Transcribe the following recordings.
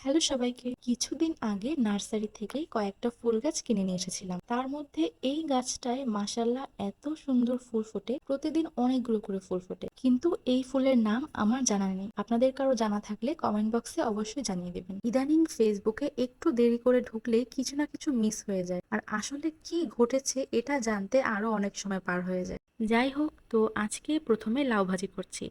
Hello সবাইকে। কিছুদিন আগে নার্সারি থেকে কয়েকটা ফুল গাছ কিনে নিয়ে এসেছিলাম। তার মধ্যে এই গাছটায় মাসাল্লাহ এত সুন্দর ফুল ফোটে। প্রতিদিন অনেকগুলো করে ফুল ফোটে। কিন্তু এই ফুলের নাম আমার জানা নেই। আপনাদের কারও জানা থাকলে কমেন্ট বক্সে অবশ্যই জানিয়ে দেবেন। ইদানিং ফেসবুকে একটু দেরি করে ঢুকলে কিছু না কিছু মিস হয়ে যায়। আর আসলে কি ঘটেছে এটা জানতে আরও অনেক সময় পার হয়ে যায়। যাই হোক, তো আজকে প্রথমে লাউ ভাজি করছি।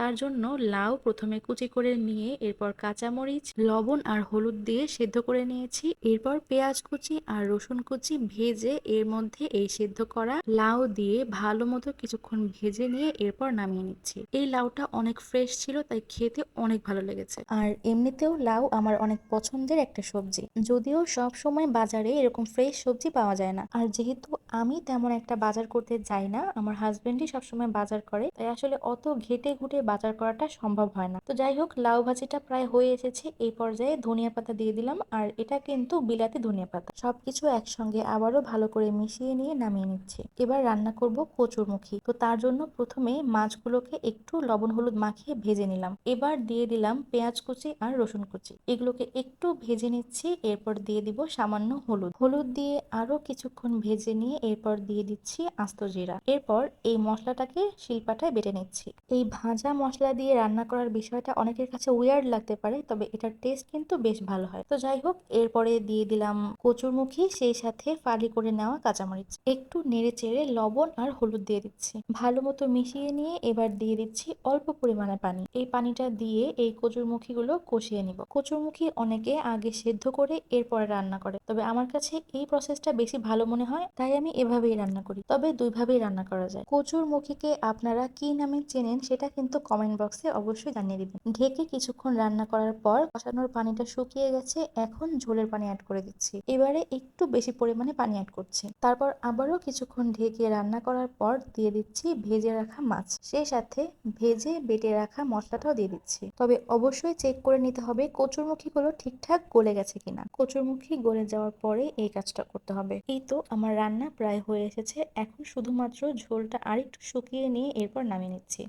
তার জন্য লাউ প্রথমে কুচি করে নিয়ে এরপর কাঁচামরিচ, লবণ আর হলুদ দিয়ে সেদ্ধ করে নিয়েছি। এরপর পেঁয়াজ কুচি আর রসুন কুচি ভেজে এর মধ্যে এই সেদ্ধ করা লাউ দিয়ে ভালো মতো কিছুক্ষণ ভেজে নিয়ে এরপর নামিয়ে নিচ্ছি। এই লাউটা অনেক ফ্রেশ ছিল, তাই খেতে অনেক ভালো লেগেছে। আর এমনিতেও লাউ আমার অনেক পছন্দের একটা সবজি, যদিও সব সময় বাজারে এরকম ফ্রেশ সবজি পাওয়া যায় না। আর যেহেতু আমি তেমন একটা বাজার করতে যাই না। আমার হাজবেন্ডই সবসময় বাজার করে। তাই আসলে অত ঘেটে ঘুটে বাজার করাটা সম্ভব হয় না। তো যাই হোক, লাউ ভাজিটা প্রায় হয়ে এসেছে। এই পর্যায়ে ধনিয়া পাতা দিয়ে দিলাম। আর এটা কিন্তু বিলাতি ধনিয়া পাতা। সবকিছু একসঙ্গে আবারও ভালো করে মিশিয়ে নিয়ে নামিয়ে নিচ্ছে। এবার রান্না করব কচুরমুখী। তো তার জন্য প্রথমে মাছগুলোকে একটু লবণ হলুদ মাখিয়ে ভেজে নিলাম। এবার দিয়ে দিলাম পেঁয়াজ কুচি আর রসুন কুচি। এগুলোকে একটু ভেজে নিচ্ছি। এরপর দিয়ে দিব সামান্য হলুদ। হলুদ দিয়ে আরও কিছুক্ষণ ভেজে নিয়ে এরপর দিয়ে দিচ্ছি আস্ত জিরা। এরপর এই মশলাটাকে শিলপাটায় বেটে নিচ্ছি। এই ভাজা মশলা দিয়ে রান্না করার বিষয়টা অনেকের কাছে উইয়ার্ড লাগতে পারে, তবে এটার টেস্ট কিন্তু বেশ ভালো হয়। তো যাই হোক, এরপরে দিয়ে দিলাম কচুরমুখী, সেই সাথে ফালি করে নেওয়া কাঁচামরিচ। একটু নেড়ে চেড়ে লবণ আর হলুদ দিয়ে দিচ্ছি। ভালো মতো মিশিয়ে নিয়ে এবার দিয়ে দিচ্ছি অল্প পরিমাণে পানি। এই পানিটা দিয়ে এই কচুরমুখীগুলো কষিয়ে নিব। কচুরমুখী অনেকে আগে সেদ্ধ করে এরপরে রান্না করে। তবে আমার কাছে এই প্রসেসটা বেশি ভালো মনে হয়, তাই আমি এভাবেই রান্না করি। তবে দুইভাবেই রান্না করা যায়। কচুর কচুরমুখীকে আপনারা কি নামে চেনেন সেটা কিন্তু কমেন্ট বক্সে অবশ্যই জানিয়ে দিবেন। ঢেকে কিছুক্ষণ রান্না করার পর কষানোর পানিটা শুকিয়ে গেছে, এখন ঝোলের পানি অ্যাড করে দিচ্ছি। এবারে একটু বেশি পরিমাণে পানি অ্যাড করছি। তারপর আবারও কিছুক্ষণ ঢেকে রান্না করার পর দিয়ে দিচ্ছি ভেজে রাখা মাছ। সেই সাথে ভেজে বেটে রাখা মশলাটাও দিয়ে দিচ্ছি। তবে অবশ্যই চেক করে নিতে হবে কচুরমুখীগুলো ঠিকঠাক গলে গেছে কিনা। কচুরমুখী গলে যাওয়ার পরে এই কাজটা করতে হবে। এই তো আমার রান্না প্রায় হয়ে এসেছে। এখন শুধুমাত্র ঝোলটা আরেকটু শুকিয়ে নিয়ে এরপর নামিয়ে নিচ্ছি।